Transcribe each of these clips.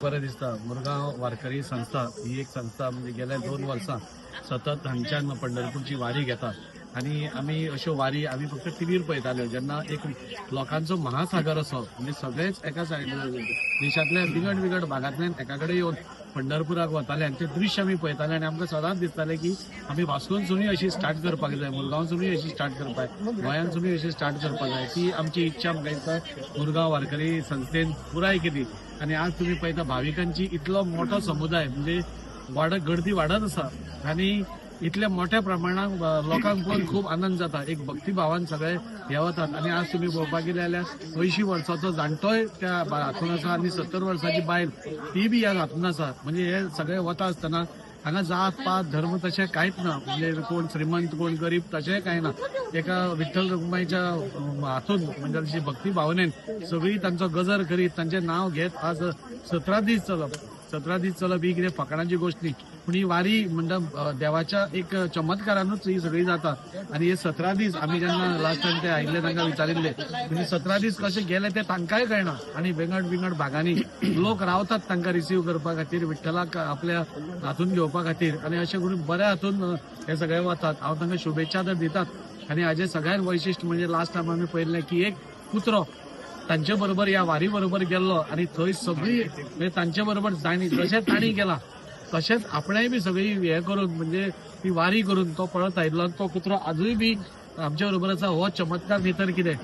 बरें दिसता मुरगांव वारकरी संस्था ही एक संस्था म्हणजे गेल्या दोन वर्सां सतत हांगच्यान पंढरपूरची वारी घेता आणि आम्ही अश्यो वारी आम्ही फक्त टीव्हीर पळयताल्यो जेन्ना एक लोकांचो महासागर असो म्हणजे सगळेच एका सायड देशांतल्या बिगड बिगड भागांतल्यान एका कडेन येवन पंढरपुराक वताले आनी ते दृश्य आमी पळयताले आनी आमकां सदांच दिसताले की आमी वास्कोनसुनूय अशी स्टार्ट करपाक जाय मुरगांवसुनूय अशी स्टार्ट करपाक गोंयांतसुनूय अशी स्टार्ट करपाक जाय. ती आमची इच्छा आमकां दिसता मुरगांव वारकरी संस्थेन पुराय केली. आणि आज तुम्ही पळयता भाविकांची इतलो मोठो समुदाय म्हणजे वाडत गर्दी वाडत आसा. आणि इतल्या मोठ्या प्रमाणात लोकांक पळोवन खूप आनंद जाता एक भक्तीभावान सगळे हे वतात आणि आज तुम्ही पळोवपाक गेले जाल्यार अंयशीं वर्साचो जाणटोय त्या हातून आसा आणि सत्तर वर्साची बायल ती बी ह्या हातून आसा म्हणजे हे सगळे वता आसतना हांगा जात पात धर्म तशें कांयच ना. म्हणजे कोण श्रीमंत कोण गरीब तशें कांय ना. एका विठ्ठल रुक्माईच्या हातून म्हणजे तशी भक्ती भावनेन सगळी तांचो गजर करीत तांचें नाव घेत आज सतरा दीस चलप सतरा दीस चलप ही कितें फकाणाची गोश्ट न्ही. पूण ही वारी म्हणजे देवाच्या एक चमत्कारानूच ही सगळी जाता आणि हे सतरा दीस आमी जेन्ना लास्ट टाइम ते आयिल्ले तांकां विचारिल्ले म्हणजे सतरा दीस कशे गेले ते तांकांय कळना. आणि वेगळ विंगड भागांनी लोक रावतात तांकां रिसीव करपा खातीर विठ्ठलाक आपल्या हातून घेवपा खातीर आणि अशें करून बऱ्या हातून हे सगळे वतात. हांव तांकां शुभेच्छा तर दितात. आणि हाजे सगळ्यात वैशिश्ट म्हणजे लास्ट टाइम आमी पळयल्लें की एक कुत्रो तांचे बरोबर या वारी बरोबर गेल्लो. आणि थंय सगळी म्हणजे तांचे बरोबर जाणी जशें ताणी गेला तशेंच आपणेय बी सगळी हे करून म्हणजे ती वारी करून तो पळत आयिल्लो तो कुत्रो आजूय बी आमच्या बरोबर आसा हो चमत्कार न्ही तर कितें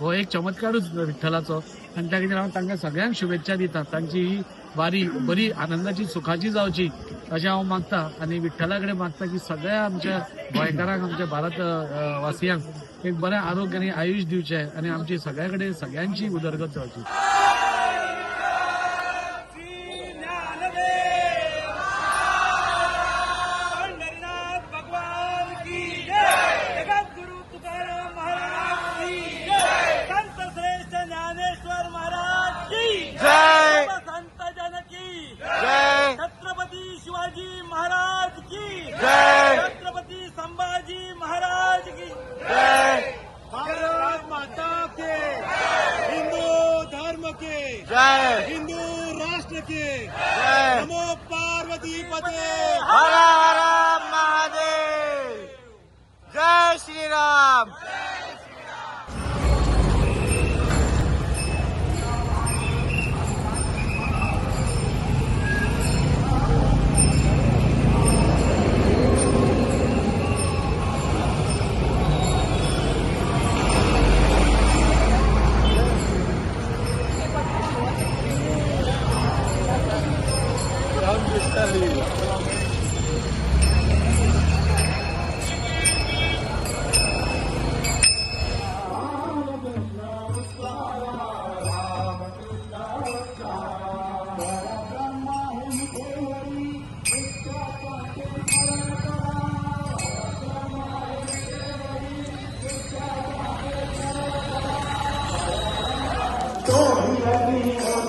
हो एक चमत्कारूच विठ्ठलाचो. आणि त्या खातीर हांव तांकां सगळ्यांक शुभेच्छा दिता तांची ही वारी बरी आनंदाची सुखाची जावची अशें हांव मागता. आणि विठ्ठला कडेन मागता की सगळ्या आमच्या गोंयकारांक आमच्या भारत वासियांक एक बरें आरोग्य आनी आयुष दिवचें आणि आमची सगळ्या कडेन सगळ्यांची उदरगत जावची जय हिंदू राष्ट्र के। जय। नमो पार्वती पते। हर हर महादेव। जय Shri Unbelievable. Don't let me.